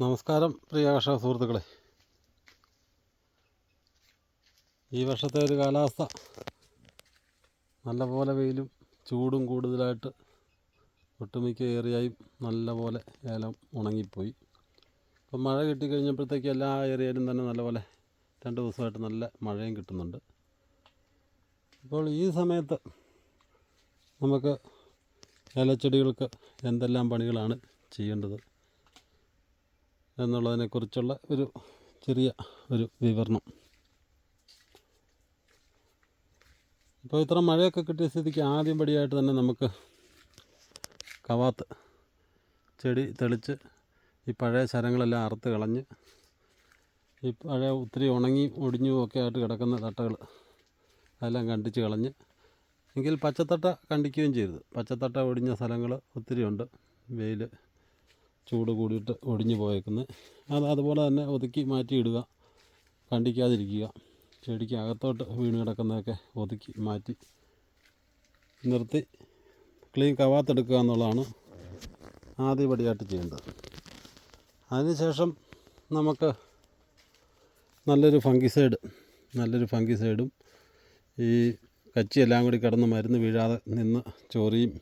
നമസ്കാരം പ്രിയ കർഷക സുഹൃത്തുക്കളെ. ഈ വർഷത്തെ ഒരു കാലാവസ്ഥ നല്ലപോലെ വെയിലും ചൂടും കൂടുതലായിട്ട് ഒട്ടുമിക്ക ഏറിയായും നല്ലപോലെ ഏലം ഉണങ്ങിപ്പോയി. അപ്പം മഴ കിട്ടിക്കഴിഞ്ഞപ്പോഴത്തേക്ക് എല്ലാ ഏരിയയിലും തന്നെ നല്ലപോലെ രണ്ട് ദിവസമായിട്ട് നല്ല മഴയും കിട്ടുന്നുണ്ട്. അപ്പോൾ ഈ സമയത്ത് നമുക്ക് ഏലച്ചെടികൾക്ക് എന്തെല്ലാം പണികളാണ് ചെയ്യേണ്ടത്? എന്നുള്ളതിനെക്കുറിച്ചുള്ള ഒരു ചെറിയ ഒരു വിവരണം. ഇപ്പോൾ ഇത്ര മഴയൊക്കെ കിട്ടിയ സ്ഥിതിക്ക് ആദ്യം പടിയായിട്ട് തന്നെ നമുക്ക് കവാത്ത് ചെടി തെളിച്ച് ഈ പഴയ ശരങ്ങളെല്ലാം അറുത്ത് കളഞ്ഞ് ഈ പഴയ ഒത്തിരി ഉണങ്ങി ഒടിഞ്ഞു ഒക്കെ ആയിട്ട് കിടക്കുന്ന തട്ടകൾ അതെല്ലാം കണ്ടിച്ച് കളഞ്ഞ് എങ്കിൽ പച്ചത്തട്ട കണ്ടിക്കുകയും ചെയ്തത് പച്ചത്തട്ട ഒടിഞ്ഞ സ്ഥലങ്ങൾ ഒത്തിരി ഉണ്ട്. വെയിൽ ചൂട് കൂടിയിട്ട് ഒടിഞ്ഞു പോയേക്കുന്നത്. അത് അതുപോലെ തന്നെ ഒതുക്കി മാറ്റിയിടുക കണ്ടിക്കാതിരിക്കുക. ചെടിക്ക് അകത്തോട്ട് വീണ് കിടക്കുന്നതൊക്കെ ഒതുക്കി മാറ്റി നിർത്തി ക്ലീൻ കവാത്തെടുക്കുക എന്നുള്ളതാണ് ആദ്യപടിയായിട്ട് ചെയ്യേണ്ടത്. അതിനുശേഷം നമുക്ക് നല്ലൊരു ഫംഗിസൈഡ് നല്ലൊരു ഫംഗിസൈഡും ഈ കച്ചിയെല്ലാം കൂടി കിടന്ന് മരുന്ന് വീഴാതെ നിന്ന് ചോറിയും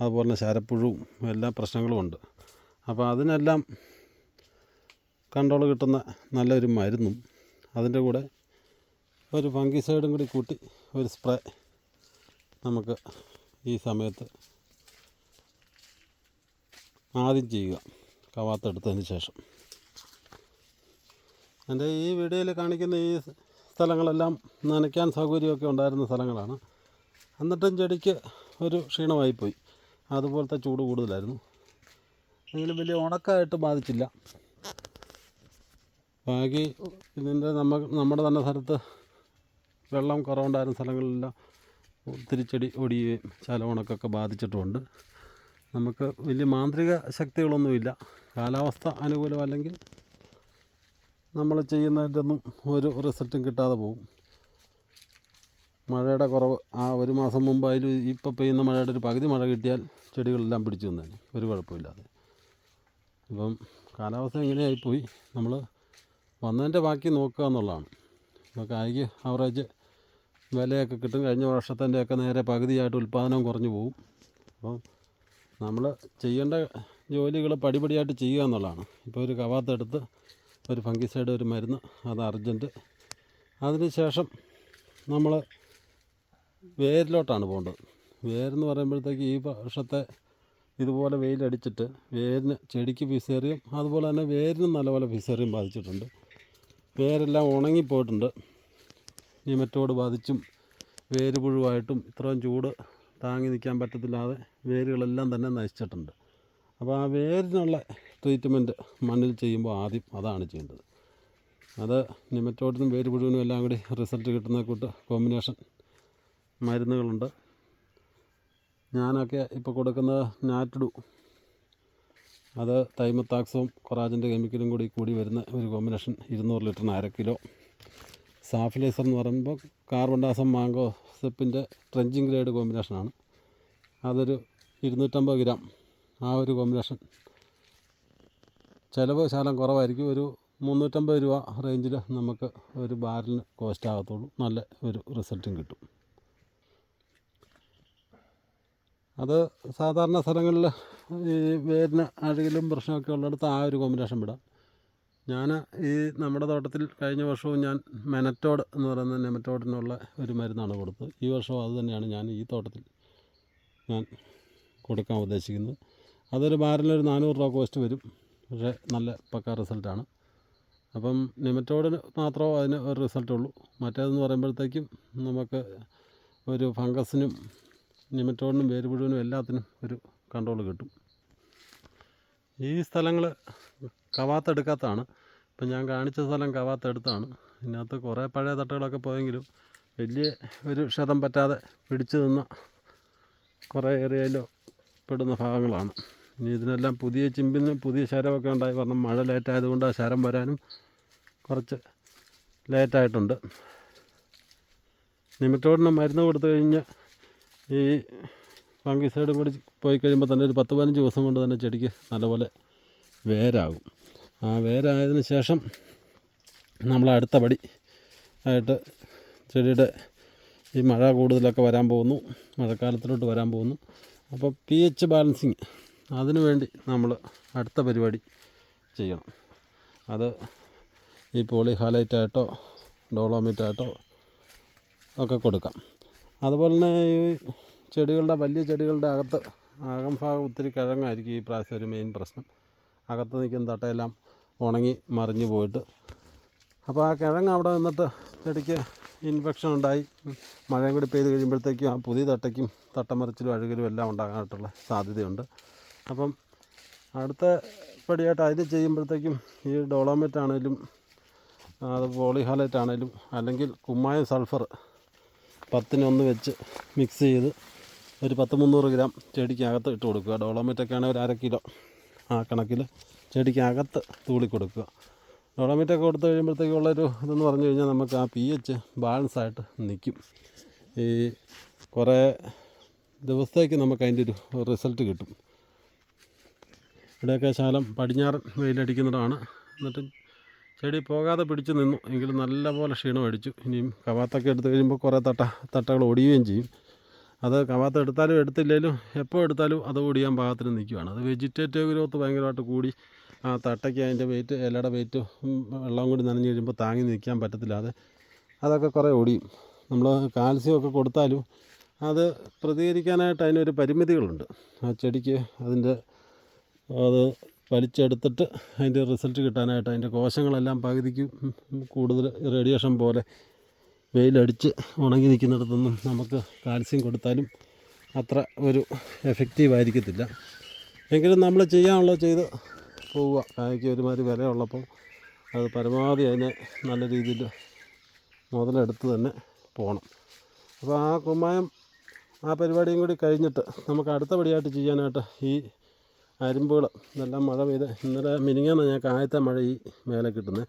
അതുപോലെ തന്നെ ശരപ്പുഴുവും എല്ലാ പ്രശ്നങ്ങളും ഉണ്ട്. അപ്പോൾ അതിനെല്ലാം കൺട്രോൾ കിട്ടുന്ന നല്ലൊരു മരുന്നും അതിന്റെ കൂടെ ഒരു ഫംഗിസൈഡും കൂടി കൂട്ടി ഒരു സ്പ്രേ നമുക്ക് ഈ സമയത്ത് ആദ്യം ചെയ്യുക. കവാത്തെടുത്തതിന് ശേഷം. എന്റെ ഈ വീഡിയോയിൽ കാണിക്കുന്ന ഈ സ്ഥലങ്ങളെല്ലാം നനയ്ക്കാൻ സൗകര്യമൊക്കെ ഉണ്ടായിരുന്ന സ്ഥലങ്ങളാണ്. എന്നിട്ടും ചെടിക്ക് ഒരു ക്ഷീണമായിപ്പോയി. അതുപോലത്തെ ചൂട് കൂടുതലായിരുന്നു. എങ്കിലും വലിയ ഉണക്കമായിട്ട് ബാധിച്ചില്ല. ബാക്കി ഇതിന്റെ നമ്മ നമ്മുടെ തന്നെ സ്ഥലത്ത് വെള്ളം കുറവുണ്ടായിരുന്ന സ്ഥലങ്ങളിലെല്ലാം തിരിച്ചടി ചെടി ഒടിയുകയും ചില ഉണക്കൊക്കെ ബാധിച്ചിട്ടുമുണ്ട്. നമുക്ക് വലിയ മാന്ത്രിക ശക്തികളൊന്നുമില്ല. കാലാവസ്ഥ അനുകൂലമല്ലെങ്കിൽ നമ്മൾ ചെയ്യുന്നതിന്റെയൊന്നും ഒരു റിസൾട്ടും കിട്ടാതെ പോകും. മഴയുടെ കുറവ് ആ ഒരു മാസം മുമ്പ് അതിൽ ഇപ്പോൾ പെയ്യുന്ന മഴയുടെ ഒരു പകുതി മഴ കിട്ടിയാൽ ചെടികളെല്ലാം പിടിച്ചു തന്നെ ഒരു കുഴപ്പമില്ലാതെ. ഇപ്പം കാലാവസ്ഥ ഇങ്ങനെയായിപ്പോയി. നമ്മൾ വന്നതിന്റെ ബാക്കി നോക്കുക എന്നുള്ളതാണ്. ഇപ്പോൾ കായ്ക്ക് ആവറേജ് വിലയൊക്കെ കിട്ടും. കഴിഞ്ഞ വർഷത്തിന്റെയൊക്കെ നേരെ പകുതിയായിട്ട് ഉൽപ്പാദനം കുറഞ്ഞു പോകും അപ്പം നമ്മൾ ചെയ്യേണ്ട ജോലികൾ പടിപടിയായിട്ട് ചെയ്യുക എന്നുള്ളതാണ്. ഇപ്പോൾ ഒരു കവാത്തെടുത്ത് ഒരു ഫംഗിസൈഡ് ഒരു മരുന്ന് അത് അർജന്റ്. അതിന് ശേഷം നമ്മൾ വേരിലോട്ടാണ് പോകേണ്ടത്. വേരെന്ന് പറയുമ്പോഴത്തേക്ക് ഈ വർഷത്തെ ഇതുപോലെ വെയിലടിച്ചിട്ട് വേരിന് ചെടിക്ക് ഫിസേറിയം അതുപോലെ തന്നെ വേരിനും നല്ലപോലെ ഫിസേറിയം ബാധിച്ചിട്ടുണ്ട്. വേരെല്ലാം ഉണങ്ങിപ്പോയിട്ടുണ്ട്. നിമറ്റോട് ബാധിച്ചും വേര് പുഴുവായിട്ടും ഇത്രയും ചൂട് താങ്ങി നിൽക്കാൻ പറ്റത്തില്ലാതെ വേരുകളെല്ലാം തന്നെ നശിച്ചിട്ടുണ്ട്. അപ്പോൾ ആ വേരിനുള്ള ട്രീറ്റ്മെന്റ് മണ്ണിൽ ചെയ്യുമ്പോൾ ആദ്യം അതാണ് ചെയ്യേണ്ടത്. അത് നിമറ്റോട്ടിനും വേര് പുഴുവിനും എല്ലാം കൂടി റിസൾട്ട് കിട്ടുന്ന കൂട്ട് കോമ്പിനേഷൻ മരുന്നുകളുണ്ട്. ഞാനൊക്കെ ഇപ്പോൾ കൊടുക്കുന്നത് നാറ്റുഡു അത് തൈമത്താക്സും കൊറാജിന്റെ കെമിക്കലും കൂടി കൂടി വരുന്ന ഒരു കോമ്പിനേഷൻ ഇരുന്നൂറ് ലിറ്ററിന് അര കിലോ. സാഫിലൈസർ എന്ന് പറയുമ്പോൾ കാർബൺ ഡാസം മാങ്കോ സെപ്പിന്റെ ട്രെഞ്ചിങ് ഗ്രേഡ് കോമ്പിനേഷനാണ് അതൊരു ഇരുന്നൂറ്റമ്പത് ഗ്രാം ആ ഒരു കോമ്പിനേഷൻ ചിലവ് ശാലം കുറവായിരിക്കും. ഒരു മുന്നൂറ്റമ്പത് രൂപ റേഞ്ചിൽ നമുക്ക് ഒരു ബാരലിന് കോസ്റ്റ് ആകത്തുള്ളൂ. നല്ല ഒരു റിസൾട്ടും കിട്ടും. അത് സാധാരണ സ്ഥലങ്ങളിൽ ഈ വേരിന് അഴുകലും പ്രശ്നമൊക്കെ ഉള്ളിടത്ത് ആ ഒരു കോമ്പിനേഷൻ വിടാം. ഞാൻ ഈ നമ്മുടെ തോട്ടത്തിൽ കഴിഞ്ഞ വർഷവും ഞാൻ മെനറ്റോഡ് എന്ന് പറയുന്ന നെമറ്റോഡിനുള്ള ഒരു മരുന്നാണ് കൊടുത്തത്. ഈ വർഷവും അത് തന്നെയാണ് ഞാൻ ഈ തോട്ടത്തിൽ ഞാൻ കൊടുക്കാൻ ഉദ്ദേശിക്കുന്നത്. അതൊരു ബാരലൊരു നാനൂറ് രൂപ കോസ്റ്റ് വരും. പക്ഷേ നല്ല പക്ക റിസൾട്ടാണ്. അപ്പം നെമറ്റോഡിന് മാത്രമേ അതിന് ഒരു റിസൾട്ടുള്ളൂ. മറ്റേതെന്ന് പറയുമ്പോഴത്തേക്കും നമുക്ക് ഒരു ഫംഗസിനും നിമറ്റോഡിനും വേര് പുഴുവിനും എല്ലാത്തിനും ഒരു കൺട്രോൾ കിട്ടും. ഈ സ്ഥലങ്ങൾ കവാത്തെടുക്കാത്തതാണ് ഇപ്പം ഞാൻ കാണിച്ച സ്ഥലം കവാത്തെടുത്താണ്. ഇതിനകത്ത് കുറേ പഴയ തട്ടുകളൊക്കെ പോയെങ്കിലും വലിയ ഒരു ക്ഷതം പറ്റാതെ പിടിച്ചു നിന്ന കുറേ ഏരിയയിലോ പെടുന്ന ഭാഗങ്ങളാണ്. ഇനി ഇതിനെല്ലാം പുതിയ ചിമ്പിന് പുതിയ ശരമൊക്കെ ഉണ്ടായി കാരണം മഴ ലേറ്റായതുകൊണ്ട് ആ ശരം വരാനും കുറച്ച് ലേറ്റായിട്ടുണ്ട് നിമിറ്റോടിന് മരുന്ന് കൊടുത്തു കഴിഞ്ഞ് ഈ ഫംഗിസൈഡും കൂടി പോയി കഴിയുമ്പോൾ തന്നെ ഒരു പത്ത് പതിനഞ്ച് ദിവസം കൊണ്ട് തന്നെ ചെടിക്ക് നല്ലപോലെ വേരാകും. ആ വേരായതിനു ശേഷം നമ്മൾ അടുത്ത പടി ആയിട്ട് ചെടിയുടെ ഈ മഴ കൂടുതലൊക്കെ വരാൻ പോകുന്നു. മഴക്കാലത്തിലോട്ട് വരാൻ പോകുന്നു. അപ്പോൾ പി എച്ച് ബാലൻസിങ് അതിനു വേണ്ടി നമ്മൾ അടുത്ത പരിപാടി ചെയ്യണം. അത് ഈ പോളി ഹാലൈറ്റായിട്ടോ ഡോളോമിറ്റായിട്ടോ ഒക്കെ കൊടുക്കാം. അതുപോലെ തന്നെ ഈ ചെടികളുടെ വലിയ ചെടികളുടെ അകത്ത് അകം ഭാഗം ഒത്തിരി കിഴങ്ങായിരിക്കും ഈ പ്രാവശ്യം ഒരു മെയിൻ പ്രശ്നം. അകത്ത് നിൽക്കുന്ന തട്ടയെല്ലാം ഉണങ്ങി മറിഞ്ഞു പോയിട്ട്. അപ്പോൾ ആ കിഴങ്ങ് അവിടെ നിന്നിട്ട് ചെടിക്ക് ഇൻഫെക്ഷൻ ഉണ്ടായി. മഴയും കൂടി പെയ്ത് കഴിയുമ്പോഴത്തേക്കും ആ പുതിയ തട്ടയ്ക്കും തട്ടമറിച്ചിലും അഴുകലും എല്ലാം ഉണ്ടാകാനായിട്ടുള്ള സാധ്യതയുണ്ട്. അപ്പം അടുത്ത പടിയായിട്ട് അതിന് ചെയ്യുമ്പോഴത്തേക്കും ഈ ഡോളോമേറ്റ് ആണെങ്കിലും അത് പോളിഹാലൈറ്റ് ആണെങ്കിലും അല്ലെങ്കിൽ കുമ്മായം സൾഫർ പത്തിനൊന്ന് വെച്ച് മിക്സ് ചെയ്ത് ഒരു പത്ത് മുന്നൂറ് ഗ്രാം ചെടിക്കകത്ത് ഇട്ട് കൊടുക്കുക. ഡോളോമീറ്റൊക്കെ ആണെങ്കിൽ ഒരു അര കിലോ ആ കണക്കിൽ ചെടിക്കകത്ത് തൂളി കൊടുക്കുക. ഡോളോമേറ്റൊക്കെ കൊടുത്തു കഴിയുമ്പോഴത്തേക്കുള്ളൊരു ഇതെന്ന് പറഞ്ഞു കഴിഞ്ഞാൽ നമുക്ക് ആ പി എച്ച് ബാലൻസ് ആയിട്ട് നിൽക്കും. ഈ കുറേ ദിവസത്തേക്ക് നമുക്ക് അതിന്റെ ഒരു റിസൾട്ട് കിട്ടും. ഇവിടെയൊക്കെ ശാലം പടിഞ്ഞാറൻ വെയിലടിക്കുന്നിടമാണ് എന്നിട്ട് ചെടി പോകാതെ പിടിച്ചു നിന്നു. എങ്കിലും നല്ലപോലെ ക്ഷീണം അടിച്ചു. ഇനിയും കവാത്തൊക്കെ എടുത്തു കഴിയുമ്പോൾ കുറേ തട്ട തട്ടകൾ ഓടിയുകയും ചെയ്യും. അത് കവാത്ത എടുത്താലും എടുത്തില്ലെങ്കിലും എപ്പോൾ എടുത്താലും അത് ഓടിയാൻ പാകത്തിന് നിൽക്കുകയാണ് അത് വെജിറ്റേറ്റീവ് ഗ്രോത്ത് ഭയങ്കരമായിട്ട് കൂടി ആ തട്ടയ്ക്ക് അതിന്റെ വെയിറ്റ് ഇലയുടെ വെയിറ്റ് വെള്ളം കൂടി നനഞ്ഞ് കഴിയുമ്പോൾ താങ്ങി നിൽക്കാൻ പറ്റത്തില്ല അത് അതൊക്കെ കുറേ ഓടിയും. നമ്മൾ കാൽസ്യമൊക്കെ കൊടുത്താലും അത് പ്രതികരിക്കാനായിട്ട് അതിനൊരു പരിമിതികളുണ്ട്. ആ ചെടിക്ക് അതിന്റെ അത് വലിച്ചെടുത്തിട്ട് അതിന്റെ റിസൾട്ട് കിട്ടാനായിട്ട് അതിന്റെ കോശങ്ങളെല്ലാം പകുതിക്ക് കൂടുതൽ റേഡിയേഷൻ പോലെ വെയിലടിച്ച് ഉണങ്ങി നിൽക്കുന്നിടത്തൊന്നും നമുക്ക് കാൽസ്യം കൊടുത്താലും അത്ര ഒരു എഫക്റ്റീവ് ആയിരിക്കത്തില്ല. എങ്കിലും നമ്മൾ ചെയ്യാനുള്ളത് ചെയ്ത് പോവുക. കായ്ക്ക് ഒരുമാതിരി വില ഉള്ളപ്പോൾ അത് പരമാവധി അതിനെ നല്ല രീതിയിൽ മുതലെടുത്ത് തന്നെ പോകണം. അപ്പോൾ ആ കുമ്മായം ആ പരിപാടിയും കൂടി കഴിഞ്ഞിട്ട് നമുക്ക് അടുത്ത പടിയായിട്ട് ചെയ്യാനായിട്ട് ഈ അരിമ്പുകൾ ഇതെല്ലാം മഴ പെയ്ത് ഇന്നലെ മിനിങ്ങാന്ന് ഞാൻ ആദ്യത്തെ മഴ ഈ മേലെ കിട്ടുന്നത്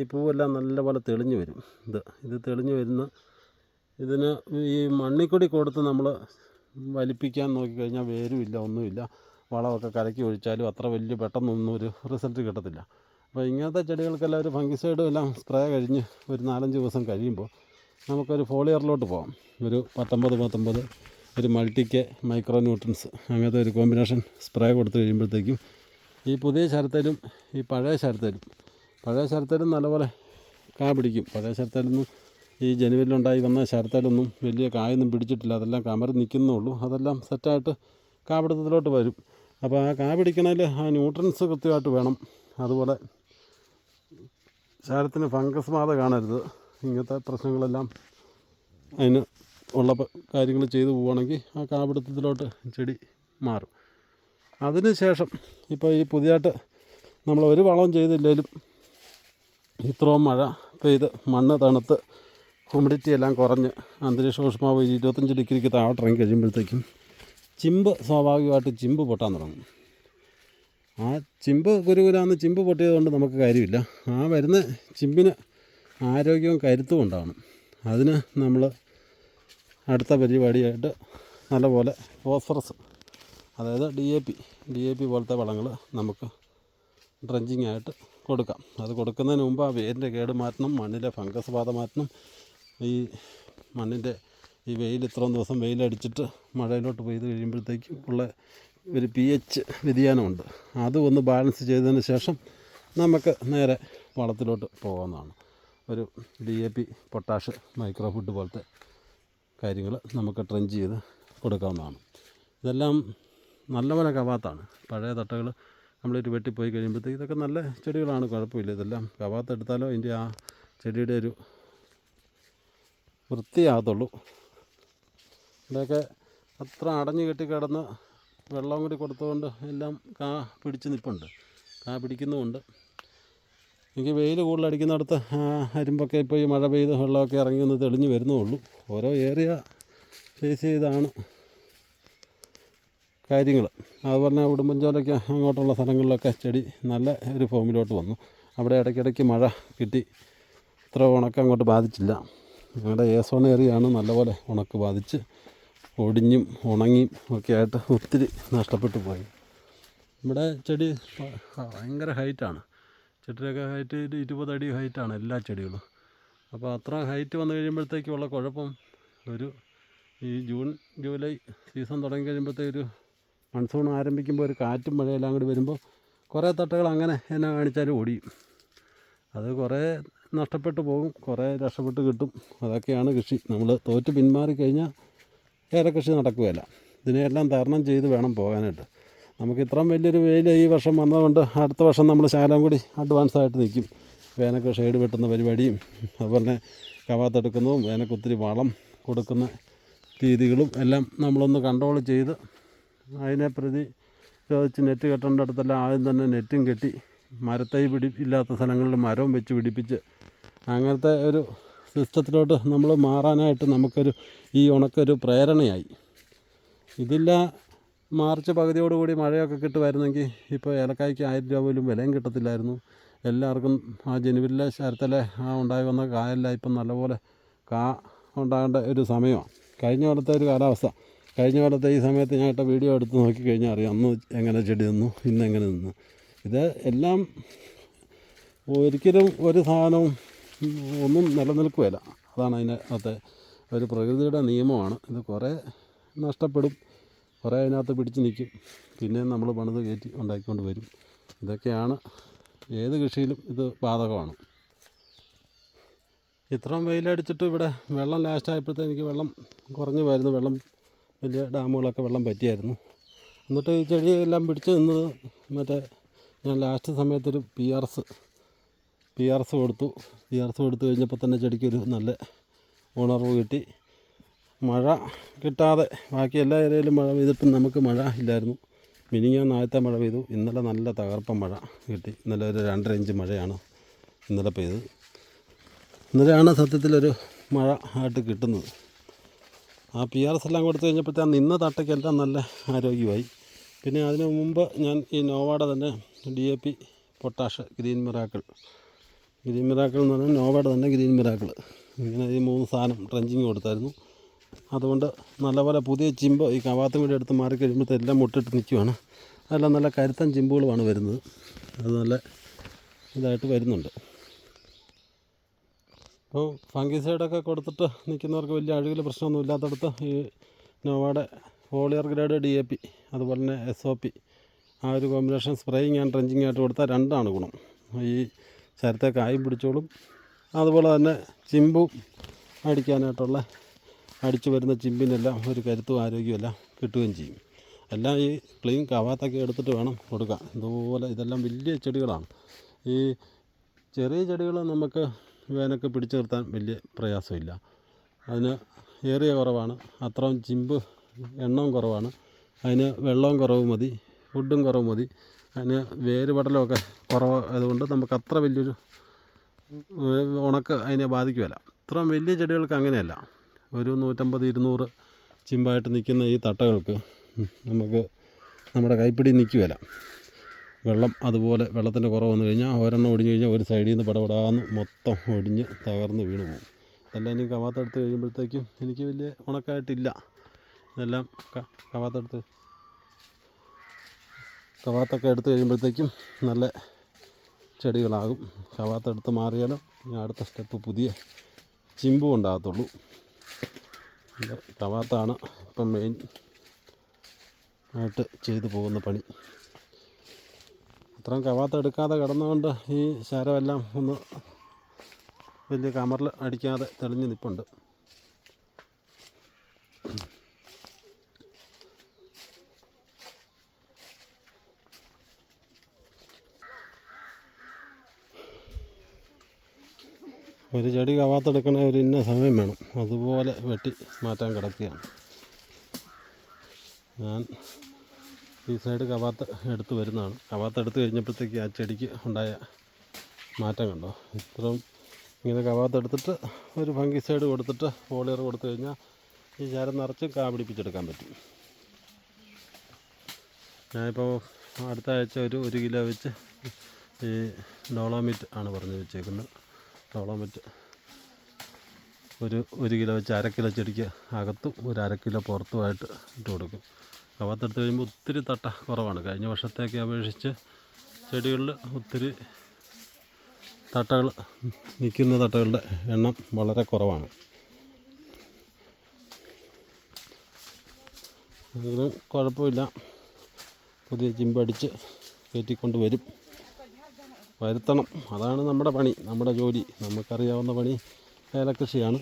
ഈ പൂവെല്ലാം നല്ലപോലെ തെളിഞ്ഞു വരും. ഇത് ഇത് തെളിഞ്ഞു വരുന്ന ഇതിന് ഈ മണ്ണിക്കൊടി കൊടുത്ത് നമ്മൾ വലിപ്പിക്കാൻ നോക്കിക്കഴിഞ്ഞാൽ വേരുമില്ല ഒന്നുമില്ല. വളമൊക്കെ കലക്കി ഒഴിച്ചാലും അത്ര വലിയ പെട്ടെന്നൊന്നും ഒരു റിസൾട്ട് കിട്ടത്തില്ല. അപ്പോൾ ഇങ്ങനത്തെ ചെടികൾക്കെല്ലാം ഒരു ഫംഗിസൈഡും എല്ലാം സ്പ്രേ കഴിഞ്ഞ് ഒരു നാലഞ്ച് ദിവസം കഴിയുമ്പോൾ നമുക്കൊരു ഫോളിയറിലോട്ട് പോകാം ഒരു പത്തൊമ്പത് പത്തൊമ്പത് ഒരു മൾട്ടിക്ക് മൈക്രോ ന്യൂട്രൻസ് അങ്ങനത്തെ ഒരു കോമ്പിനേഷൻ സ്പ്രേ കൊടുത്തു കഴിയുമ്പോഴത്തേക്കും ഈ പുതിയ ശരത്തേലും ഈ പഴയ ശരത്തേലും പഴയ ശരത്തേലും നല്ലപോലെ കാ പിടിക്കും. പഴയ ശരത്തേലൊന്നും ഈ ജനുവരിലുണ്ടായി വന്ന ശരത്തേലൊന്നും വലിയ കായൊന്നും പിടിച്ചിട്ടില്ല. അതെല്ലാം കമറി നിൽക്കുന്നേ ഉള്ളൂ. അതെല്ലാം സെറ്റായിട്ട് കാപിടുത്തത്തിലോട്ട് വരും. അപ്പോൾ ആ കാ പിടിക്കണതിൽ ആ ന്യൂട്രൻസ് കൃത്യമായിട്ട് വേണം. അതുപോലെ ശരത്തിന് ഫംഗസ് ബാധ കാണരുത്. ഇങ്ങനത്തെ പ്രശ്നങ്ങളെല്ലാം അതിന് ഉള്ള കാര്യങ്ങൾ ചെയ്തു പോവുകയാണെങ്കിൽ ആ കാപിടുത്തത്തിലോട്ട് ചെടി മാറും. അതിന് ശേഷം ഇപ്പോൾ ഈ പുതിയതായിട്ട് നമ്മൾ ഒരു വളവും ചെയ്തില്ലെങ്കിലും ഇത്രയും മഴ പെയ്ത് മണ്ണ് തണുത്ത് ഹ്യൂമിഡിറ്റി എല്ലാം കുറഞ്ഞ് അന്തരീക്ഷ ഊഷ്മാവ് ഇരുപത്തഞ്ച് ഡിഗ്രിക്ക് താഴെ ഇറങ്ങി കഴിയുമ്പോഴത്തേക്കും ചിമ്പ് സ്വാഭാവികമായിട്ട് ചിമ്പ് പൊട്ടാൻ തുടങ്ങും. ആ ചിമ്പ് കുരുകുരാന്ന് ചിമ്പ് പൊട്ടിയതുകൊണ്ട് നമുക്ക് കാര്യമില്ല. ആ വരുന്ന ചിമ്പിന് ആരോഗ്യവും കരുത്തും ഉണ്ടാവണം. അതിന് നമ്മൾ അടുത്ത പരിപാടിയായിട്ട് നല്ലപോലെ ഫോസ്ഫറസ് അതായത് D A P D A P പോലത്തെ വളങ്ങൾ നമുക്ക് ഡ്രഞ്ചിങ് ആയിട്ട് കൊടുക്കാം. അത് കൊടുക്കുന്നതിന് മുമ്പ് ആ വേരിന്റെ കേട് മാറ്റണം മണ്ണിലെ ഫംഗസ് ബാധ മാറ്റണം. ഈ മണ്ണിന്റെ ഈ വെയിൽ ഇത്രയും ദിവസം വെയിലടിച്ചിട്ട് മഴയിലോട്ട് പെയ്ത് കഴിയുമ്പോഴത്തേക്കും ഉള്ള ഒരു പി എച്ച് വ്യതിയാനമുണ്ട്. അത് ഒന്ന് ബാലൻസ് ചെയ്തതിന് ശേഷം നമുക്ക് നേരെ വളത്തിലോട്ട് പോകാവുന്നതാണ്. ഒരു D A P potash micro food പോലത്തെ കാര്യങ്ങൾ നമുക്ക് ട്രെഞ്ച് ചെയ്ത് കൊടുക്കാവുന്നതാണ്. ഇതെല്ലാം നല്ലപോലെ കവാത്താണ്. പഴയ തട്ടകൾ കംപ്ലീറ്റ് വെട്ടിപ്പോയി കഴിയുമ്പോഴത്തേക്ക് ഇതൊക്കെ നല്ല ചെടികളാണ് കുഴപ്പമില്ല. ഇതെല്ലാം കവാത്തെടുത്താലോ ഇതിന്റെ ആ ചെടിയുടെ ഒരു വൃത്തിയാകത്തുള്ളൂ. ഇതൊക്കെ അത്ര അടഞ്ഞു കെട്ടി കിടന്ന് വെള്ളം കൂടി കൊടുത്തുകൊണ്ട് എല്ലാം കാ പിടിച്ച് നിൽപ്പുണ്ട്. കാ പിടിക്കുന്നുമുണ്ട്. എനിക്ക് വെയിൽ കൂടുതലടിക്കുന്നിടത്ത് അരുമ്പൊക്കെ ഇപ്പോൾ ഈ മഴ പെയ്ത് വെള്ളമൊക്കെ ഇറങ്ങി ഒന്ന് തെളിഞ്ഞ് വരുന്നുള്ളൂ. ഓരോ ഏരിയ ഫേസ് ചെയ്താണ് കാര്യങ്ങൾ അതുപോലെ ഉടുമ്പൻചോലയ്ക്ക് അങ്ങോട്ടുള്ള സ്ഥലങ്ങളിലൊക്കെ ചെടി നല്ല ഒരു ഫോമിലോട്ട് വന്നു. അവിടെ ഇടയ്ക്കിടയ്ക്ക് മഴ കിട്ടി. ഇത്ര ഉണക്കം അങ്ങോട്ട് ബാധിച്ചില്ല. ഞങ്ങളുടെ ഏസോൺ ഏറിയാണ് നല്ലപോലെ ഉണക്ക് ബാധിച്ച് ഒടിഞ്ഞും ഉണങ്ങിയും ഒക്കെ ആയിട്ട് ഒത്തിരി നഷ്ടപ്പെട്ടു പോയി. ഇവിടെ ചെടി ഭയങ്കര ഹൈറ്റാണ് ചെടിയൊക്കെ ഹൈറ്റ് ഒരു ഇരുപത് അടി ഹൈറ്റാണ് എല്ലാ ചെടികളും. അപ്പോൾ അത്ര ഹൈറ്റ് വന്നു കഴിയുമ്പോഴത്തേക്കുള്ള കുഴപ്പം ഒരു ഈ ജൂൺ ജൂലൈ സീസൺ തുടങ്ങി കഴിയുമ്പോഴത്തേക്ക് ഒരു മൺസൂൺ ആരംഭിക്കുമ്പോൾ ഒരു കാറ്റും മഴയെല്ലാം കൂടി വരുമ്പോൾ കുറേ തട്ടകൾ അങ്ങനെ എന്നെ കാണിച്ചാലും ഓടിയും. അത് കുറേ നഷ്ടപ്പെട്ടു പോകും കുറേ രക്ഷപ്പെട്ട് കിട്ടും. അതൊക്കെയാണ് കൃഷി. നമ്മൾ തോറ്റ് പിന്മാറി കഴിഞ്ഞാൽ ഏറെ കൃഷി നടക്കുകയില്ല. ഇതിനെയെല്ലാം തരണം ചെയ്ത് വേണം പോകാനായിട്ട്. നമുക്ക് ഇത്രയും വലിയൊരു വെയിൽ ഈ വർഷം വന്നതുകൊണ്ട് അടുത്ത വർഷം നമ്മൾ ശാലം കൂടി അഡ്വാൻസ് ആയിട്ട് നിൽക്കും. വേനൊക്കെ ഷെയ്ഡ് വെട്ടുന്ന പരിപാടിയും അതുപോലെ കവാത്തെടുക്കുന്നതും വേനൊക്കെ ഒത്തിരി വളം കൊടുക്കുന്ന രീതികളും എല്ലാം നമ്മളൊന്ന് കൺട്രോൾ ചെയ്ത് അതിനെ പ്രതി ചോദിച്ച് നെറ്റ് കെട്ടേണ്ട അടുത്തെല്ലാം ആദ്യം തന്നെ നെറ്റും കെട്ടി മരത്തൈ പിടി ഇല്ലാത്ത സ്ഥലങ്ങളിൽ മരവും വെച്ച് പിടിപ്പിച്ച് അങ്ങനത്തെ ഒരു സിസ്റ്റത്തിലോട്ട് നമ്മൾ മാറാനായിട്ട് നമുക്കൊരു ഈ ഉണക്കൊരു പ്രേരണയായി. ഇതില്ല മാർച്ച് പകുതിയോടുകൂടി മഴയൊക്കെ കിട്ടുമായിരുന്നെങ്കിൽ ഇപ്പോൾ ഏലക്കായ്ക്ക് ആയിരം രൂപ പോലും വിലയും കിട്ടത്തില്ലായിരുന്നു. എല്ലാവർക്കും ആ ജനുവരിയിലെ ശരത്തിലെ ആ ഉണ്ടായി വന്ന കായെല്ലാം ഇപ്പം നല്ലപോലെ കാ ഉണ്ടാകേണ്ട ഒരു സമയമാണ്. കഴിഞ്ഞ കൊല്ലത്തെ ഒരു കാലാവസ്ഥ. കഴിഞ്ഞ കൊല്ലത്തെ ഈ സമയത്ത് ഞാൻ ഇട്ട വീഡിയോ എടുത്ത് നോക്കി കഴിഞ്ഞാൽ അറിയാം അന്ന് എങ്ങനെ ചെടി നിന്നു ഇന്ന് എങ്ങനെ നിന്നു. ഇത് എല്ലാം ഒരിക്കലും ഒരു സാധനവും ഒന്നും നിലനിൽക്കുകയില്ല. അതാണ് അതിനകത്തെ ഒരു പ്രകൃതിയുടെ നിയമമാണ്. ഇത് കുറേ നഷ്ടപ്പെടും. കുറേ അതിനകത്ത് പിടിച്ച് നിൽക്കും. പിന്നെ നമ്മൾ പണിത് കയറ്റി ഉണ്ടാക്കിക്കൊണ്ട് വരും. ഇതൊക്കെയാണ് ഏത് കൃഷിയിലും ഇത് ബാധകമാണ്. ഇത്രയും വെയിലടിച്ചിട്ട് ഇവിടെ വെള്ളം ലാസ്റ്റ് ആയപ്പോഴത്തേക്ക് വെള്ളം കുറഞ്ഞു പോയിരുന്നു. വെള്ളം വലിയ ഡാമുകളൊക്കെ വെള്ളം പറ്റിയായിരുന്നു. എന്നിട്ട് ഈ ചെടിയെല്ലാം പിടിച്ച് നിന്നത് മറ്റേ ഞാൻ last സമയത്തൊരു P R S P R S കൊടുത്തു. പി ആർ എസ് കൊടുത്തു കഴിഞ്ഞപ്പോൾ തന്നെ ചെടിക്കൊരു നല്ല ഉണർവ് കിട്ടി. മഴ കിട്ടാതെ ബാക്കി എല്ലാ ഏരിയയിലും മഴ പെയ്തിട്ടും നമുക്ക് മഴ ഇല്ലായിരുന്നു. മിനിങ്ങാന്ന് ആദ്യത്തെ മഴ പെയ്തു. ഇന്നലെ നല്ല തകർപ്പൻ മഴ കിട്ടി. ഇന്നലെ ഒരു രണ്ടര ഇഞ്ച് മഴയാണ് ഇന്നലെ പെയ്തത്. ഇന്നലെയാണ് സത്യത്തിലൊരു മഴ ആയിട്ട് കിട്ടുന്നത്. ആ പി ആർ എസ് എല്ലാം കൊടുത്തു കഴിഞ്ഞപ്പോഴത്തെ ആ നിന്ന തട്ടയ്ക്കെല്ലാം നല്ല ആരോഗ്യമായി. പിന്നെ അതിന് മുമ്പ് ഞാൻ ഈ നോവാടെ തന്നെ D A P potash green miracle green miracle എന്ന് പറഞ്ഞാൽ നോവാഡ തന്നെ ഗ്രീൻ മിറാക്കിൾ ഇങ്ങനെ ഈ മൂന്ന് സാധനം ട്രഞ്ചിങ് കൊടുത്തായിരുന്നു. അതുകൊണ്ട് നല്ലപോലെ പുതിയ ചിമ്പ് ഈ കവാത്തും കൂടി എടുത്ത് മാറി കഴിയുമ്പോഴത്തെ എല്ലാം മുട്ടിട്ട് നിൽക്കുവാണ്. അതെല്ലാം നല്ല കരുത്തൻ ചിമ്പുകളുമാണ് വരുന്നത്. അത് നല്ല ഇതായിട്ട് വരുന്നുണ്ട്. അപ്പോൾ ഫംഗിസൈഡൊക്കെ കൊടുത്തിട്ട് നിൽക്കുന്നവർക്ക് വലിയ അഴുകിൽ പ്രശ്നമൊന്നും ഇല്ലാത്തടത്ത് ഈ നോവയുടെ foliar grade D A P അതുപോലെ തന്നെ എസ് ഒ പി ആ ഒരു കോമ്പിനേഷൻ സ്പ്രേയിങ് ആൻഡ് ട്രഞ്ചിങ് ആയിട്ട് കൊടുത്താൽ രണ്ടാണ് ഗുണം. ഈ ശരത്തെ കായും പിടിച്ചോളും. അതുപോലെ തന്നെ ചിമ്പും അടിക്കാനായിട്ടുള്ള അടിച്ചു വരുന്ന ചിമ്പിനെല്ലാം ഒരു കരുത്തും ആരോഗ്യമെല്ലാം കിട്ടുകയും ചെയ്യും. എല്ലാം ഈ ക്ലീൻ കവാത്തൊക്കെ എടുത്തിട്ട് വേണം കൊടുക്കാൻ. ഇതുപോലെ ഇതെല്ലാം വലിയ ചെടികളാണ്. ഈ ചെറിയ ചെടികൾ നമുക്ക് വേനൊക്കെ പിടിച്ചു നിർത്താൻ വലിയ പ്രയാസമില്ല. അതിന് ഏറിയ കുറവാണ്. അത്രയും ചിമ്പ് എണ്ണവും കുറവാണ്. അതിന് വെള്ളവും കുറവ് മതി. ഫുഡും കുറവ് മതി. അതിന് വേര് പടലമൊക്കെ കുറവ് അതുകൊണ്ട് നമുക്ക് അത്ര വലിയൊരു ഉണക്ക് അതിനെ ബാധിക്കുകയില്ല. ഇത്രയും വലിയ ചെടികൾക്ക് അങ്ങനെയല്ല. ഒരു നൂറ്റമ്പത് ഇരുന്നൂറ് ചിമ്പായിട്ട് നിൽക്കുന്ന ഈ തട്ടകൾക്ക് നമുക്ക് നമ്മുടെ കൈപ്പിടി നിൽക്കുകയില്ല. വെള്ളം അതുപോലെ വെള്ളത്തിന്റെ കുറവ് വന്നു കഴിഞ്ഞാൽ ഒരെണ്ണം ഒടിഞ്ഞു കഴിഞ്ഞാൽ ഒരു സൈഡിൽ നിന്ന് പടപടാന്ന് മൊത്തം ഒടിഞ്ഞ് തകർന്ന് വീണ് പോകും. ഇതെല്ലാം ഇനി കവാത്തെടുത്ത് കഴിയുമ്പോഴത്തേക്കും എനിക്ക് വലിയ ഉണക്കായിട്ടില്ല ഇതെല്ലാം കവാത്തെടുത്ത് കവാത്തൊക്കെ എടുത്ത് കഴിയുമ്പോഴത്തേക്കും നല്ല ചെടികളാകും. കവാത്തെടുത്ത് മാറിയാലും ഇനി അടുത്ത സ്റ്റെപ്പ് പുതിയ ചിമ്പും ഉണ്ടാകത്തുള്ളൂ. ഇത് കവാത്താണ് ഇപ്പം മെയിൻ ആയിട്ട് ചെയ്തു പോകുന്ന പണി. അത്രയും കവാത്ത എടുക്കാതെ കിടന്നുകൊണ്ട് ഈ ശരമെല്ലാം ഒന്ന് വലിയ കമറിൽ അടിക്കാതെ തെളിഞ്ഞ് നിൽപ്പുണ്ട് ഒരു ചെടി കവാത്തെടുക്കണ ഒരു ഇന്ന സമയം വേണം. അതുപോലെ വെട്ടി മാറ്റാൻ കിടക്കുകയാണ്. ഞാൻ ഈ സൈഡ് കവാത്ത് എടുത്ത് വരുന്നതാണ്. കവാത്ത് എടുത്ത് കഴിഞ്ഞപ്പോഴത്തേക്ക് ആ ചെടിക്ക് ഉണ്ടായ മാറ്റം കണ്ടോ? ഇത്രയും ഇങ്ങനെ കവാത്ത് എടുത്തിട്ട് ഒരു ഫംഗി സൈഡ് കൊടുത്തിട്ട് പോളിയർ കൊടുത്തു കഴിഞ്ഞാൽ ഈ ചാരം നിറച്ച് കാ പിടിപ്പിച്ചെടുക്കാൻ പറ്റും. ഞാനിപ്പോൾ അടുത്ത ആഴ്ച ഒരു ഒരു കിലോ വെച്ച് ഈ ഡോളോമിറ്റ് ആണ് പറഞ്ഞു വെച്ചേക്കുന്നത്. ഡോളോമിറ്റ് ഒരു ഒരു കിലോ വെച്ച് അര കിലോ ചെടിക്ക് അകത്തും ഒരു അര കിലോ പുറത്തുമായിട്ട് ഇട്ട് കൊടുക്കും. അകത്തെടുത്ത് കഴിയുമ്പോൾ ഒത്തിരി തട്ട കുറവാണ്. കഴിഞ്ഞ വർഷത്തേക്ക് അപേക്ഷിച്ച് ചെടികളിൽ ഒത്തിരി തട്ടകൾ നിൽക്കുന്ന തട്ടകളുടെ എണ്ണം വളരെ കുറവാണ്. എങ്കിലും കുഴപ്പമില്ല. പുതിയ ചിമ്പടിച്ച് കയറ്റിക്കൊണ്ട് വരും. വരുത്തണം. അതാണ് നമ്മുടെ പണി നമ്മുടെ ജോലി. നമുക്കറിയാവുന്ന പണി ഏലക്കൃഷിയാണ്.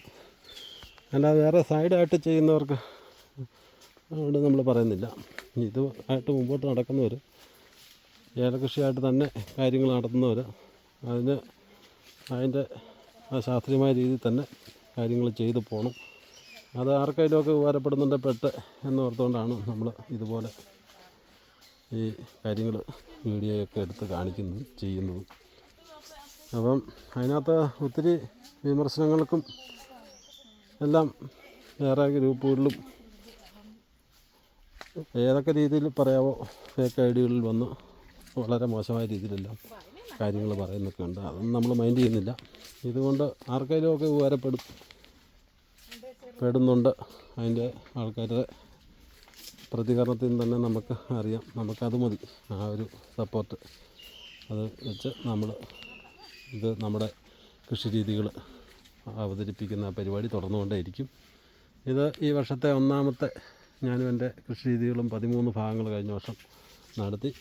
അല്ലാതെ വേറെ സൈഡായിട്ട് ചെയ്യുന്നവർക്ക് അതുകൊണ്ട് നമ്മൾ പറയുന്നില്ല. ഇത് ആയിട്ട് മുമ്പോട്ട് നടക്കുന്നവർ ഏലകൃഷിയായിട്ട് തന്നെ കാര്യങ്ങൾ നടത്തുന്നവർ അതിന് അതിന്റെ ശാസ്ത്രീയമായ രീതിയിൽ തന്നെ കാര്യങ്ങൾ ചെയ്തു പോകണം അത് ആർക്കെങ്കിലുമൊക്കെ ഉപകാരപ്പെടുന്നുണ്ട് പെട്ട് എന്നോർത്തുകൊണ്ടാണ് നമ്മൾ ഇതുപോലെ ഈ കാര്യങ്ങൾ വീഡിയോയൊക്കെ എടുത്ത് കാണിക്കുന്നതും ചെയ്യുന്നതും അപ്പം അതിനകത്ത് ഒത്തിരി വിമർശനങ്ങൾക്കും എല്ലാം വേറെ ഗ്രൂപ്പുകളിലും ഏതൊക്കെ രീതിയിൽ പറയാമോ ഫേക്ക് ഐ ഡികളിൽ വന്ന് വളരെ മോശമായ രീതിയിലെല്ലാം കാര്യങ്ങൾ പറയുന്നൊക്കെ ഉണ്ട്. അതൊന്നും നമ്മൾ മൈൻഡ് ചെയ്യുന്നില്ല. ഇതുകൊണ്ട് ആർക്കെങ്കിലുമൊക്കെ ഉപകാരപ്പെടും പെടുന്നുണ്ട് അതിന്റെ ആൾക്കാരുടെ പ്രതികരണത്തിൽ നിന്ന് തന്നെ നമുക്ക് അറിയാം. നമുക്കത് മതി. ആ ഒരു സപ്പോർട്ട് അത് വെച്ച് നമ്മൾ ഇത് നമ്മുടെ കൃഷി രീതികൾ അവതരിപ്പിക്കുന്ന പരിപാടി തുടർന്നുകൊണ്ടേയിരിക്കും. ഇത് ഈ വർഷത്തെ ഒന്നാമത്തെ ഞാനും എന്റെ കൃഷി രീതികളും പതിമൂന്ന് ഭാഗങ്ങൾ കഴിഞ്ഞ വർഷം നടത്തി.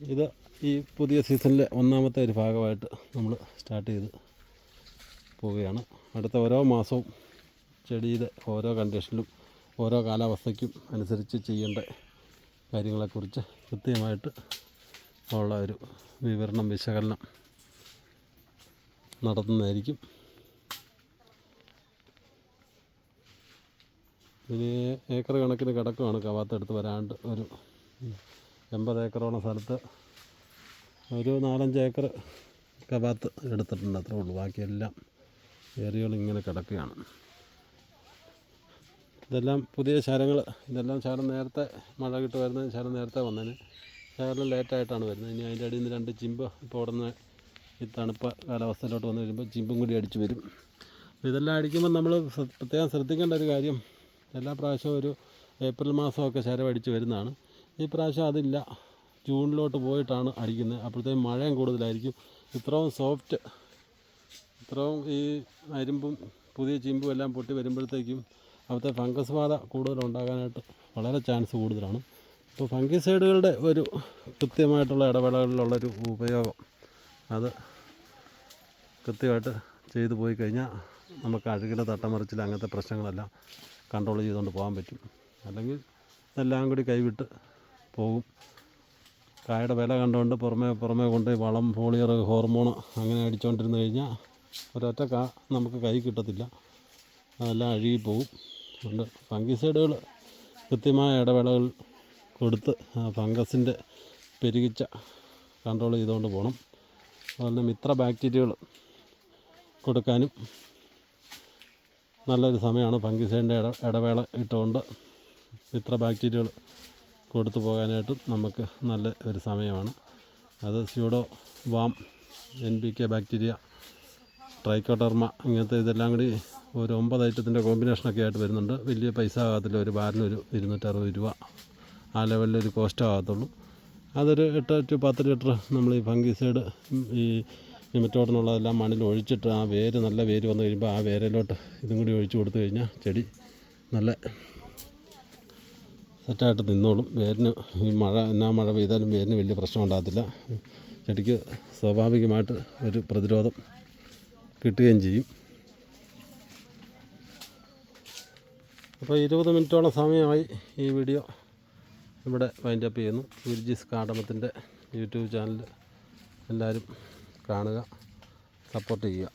ഇത് ഈ പുതിയ സീസണിലെ ഒന്നാമത്തെ ഒരു ഭാഗമായിട്ട് നമ്മൾ സ്റ്റാർട്ട് ചെയ്ത് പോവുകയാണ്. അടുത്ത ഓരോ മാസവും ചെടിയുടെ ഓരോ കണ്ടീഷനിലും ഓരോ കാലാവസ്ഥയ്ക്കും അനുസരിച്ച് ചെയ്യേണ്ട കാര്യങ്ങളെക്കുറിച്ച് കൃത്യമായിട്ട് ഉള്ള ഒരു വിവരണം വിശകലനം നടത്തുന്നതായിരിക്കും. ഇനി ഏക്കർ കണക്കിന് കിടക്കുവാണ് കവാത്തെടുത്ത് വരാണ്ട് ഒരു എൺപത് ഏക്കറോളം സ്ഥലത്ത് ഒരു നാലഞ്ച് ഏക്കർ കവാത്ത് എടുത്തിട്ടുണ്ട് അത്രേ ഉള്ളൂ. ബാക്കിയെല്ലാം ഏറിയോളം ഇങ്ങനെ കിടക്കുകയാണ്. ഇതെല്ലാം പുതിയ ശരങ്ങൾ ഇതെല്ലാം ശരം നേരത്തെ മഴ കിട്ട് വരുന്ന ശരം നേരത്തെ വന്നതിന് ശകലം ലേറ്റായിട്ടാണ് വരുന്നത്. ഇനി അതിന്റെ അടിയിൽ നിന്ന് രണ്ട് ചിമ്പ് ഇപ്പോൾ ഉടനെ ഈ തണുപ്പ് കാലാവസ്ഥയിലോട്ട് വന്നു കഴിയുമ്പോൾ ചിമ്പും കൂടി അടിച്ചു വരും. ഇതെല്ലാം അടിക്കുമ്പോൾ നമ്മൾ പ്രത്യേകം ശ്രദ്ധിക്കേണ്ട ഒരു കാര്യം എല്ലാ പ്രാവശ്യവും ഒരു ഏപ്രിൽ മാസമൊക്കെ ശരം അടിച്ച് വരുന്നതാണ്. ഈ പ്രാവശ്യം അതില്ല. ജൂണിലോട്ട് പോയിട്ടാണ് അടിക്കുന്നത്. അപ്പോഴത്തേക്കും മഴയും കൂടുതലായിരിക്കും. ഇത്രയും സോഫ്റ്റ് ഇത്രയും ഈ അരുമ്പും പുതിയ ചിമ്പും എല്ലാം പൊട്ടി വരുമ്പോഴത്തേക്കും അവിടുത്തെ ഫംഗസ് ബാധ കൂടുതലുണ്ടാകാനായിട്ട് വളരെ ചാൻസ് കൂടുതലാണ്. അപ്പോൾ ഫംഗിസൈഡുകളുടെ ഒരു കൃത്യമായിട്ടുള്ള ഇടവേളകളിലുള്ളൊരു ഉപയോഗം അത് കൃത്യമായിട്ട് ചെയ്തു പോയി കഴിഞ്ഞാൽ നമുക്ക് അഴുകിന്റെ തട്ടമറിച്ചിൽ അങ്ങനത്തെ പ്രശ്നങ്ങളെല്ലാം കൺട്രോൾ ചെയ്തുകൊണ്ട് പോകാൻ പറ്റും. അല്ലെങ്കിൽ എല്ലാം കൂടി കൈവിട്ട് പോകും. കായയുടെ വില കണ്ടുകൊണ്ട് പുറമേ പുറമേ കൊണ്ട് വളം ഫോളിയർ ഹോർമോൺ അങ്ങനെ അടിച്ചുകൊണ്ടിരുന്ന് കഴിഞ്ഞാൽ ഒരൊറ്റ കാ നമുക്ക് കൈ കിട്ടത്തില്ല. അതെല്ലാം അഴുകി അതുകൊണ്ട് ഫംഗിസൈഡുകൾ കൃത്യമായ ഇടവേളകൾ കൊടുത്ത് ഫംഗസിന്റെ പെരുകിച്ച കൺട്രോൾ ചെയ്തുകൊണ്ട് പോകണം. അതുപോലെ മിത്ര ബാക്ടീരിയകൾ കൊടുക്കാനും നല്ലൊരു സമയമാണ് ഫംഗിസൈഡിന്റെ ഇട ഇടവേള ഇട്ടുകൊണ്ട് മിത്ര ബാക്ടീരിയകൾ കൊടുത്തു പോകാനായിട്ടും നമുക്ക് നല്ല ഒരു സമയമാണ്. അത് pseudo VAM N P K bacteria trichoderma ഇങ്ങനത്തെ ഇതെല്ലാം കൂടി ഒരു ഒമ്പത് ഐറ്റത്തിന്റെ കോമ്പിനേഷനൊക്കെ ആയിട്ട് വരുന്നുണ്ട്. വലിയ പൈസ ആകത്തില്ല. ഒരു ബാരലൊരു ഇരുന്നൂറ്ററുപത് രൂപ ആ ലെവലിലൊരു കോസ്റ്റ് ആകത്തുള്ളൂ. അതൊരു എട്ട് ടു പത്ത് ലിറ്റർ നമ്മൾ ഈ ഫംഗിസൈഡ് ഈ നിമറ്റോടനുള്ളതെല്ലാം മണ്ണിൽ ഒഴിച്ചിട്ട് ആ വേര് നല്ല വേര് വന്നു കഴിയുമ്പോൾ ആ വേരയിലോട്ട് ഇതും കൂടി ഒഴിച്ചു കൊടുത്തു കഴിഞ്ഞാൽ ചെടി നല്ല സെറ്റായിട്ട് നിന്നോളും. വേരിന് ഈ മഴ എന്നാ മഴ പെയ്താലും വേരിന് വലിയ പ്രശ്നം ഉണ്ടാകത്തില്ല. ചെടിക്ക് സ്വാഭാവികമായിട്ട് ഒരു പ്രതിരോധം കിട്ടുകയും ചെയ്യും. അപ്പോൾ ഇരുപത് മിനിറ്റോളം സമയമായി ഈ വീഡിയോ ഇവിടെ വൈൻഡ് അപ്പ് ചെയ്യുന്നു. ഗുരുജീസ് കാടമത്തിന്റെ യൂട്യൂബ് ചാനൽ എല്ലാവരും കാണുക സപ്പോർട്ട് ചെയ്യുക.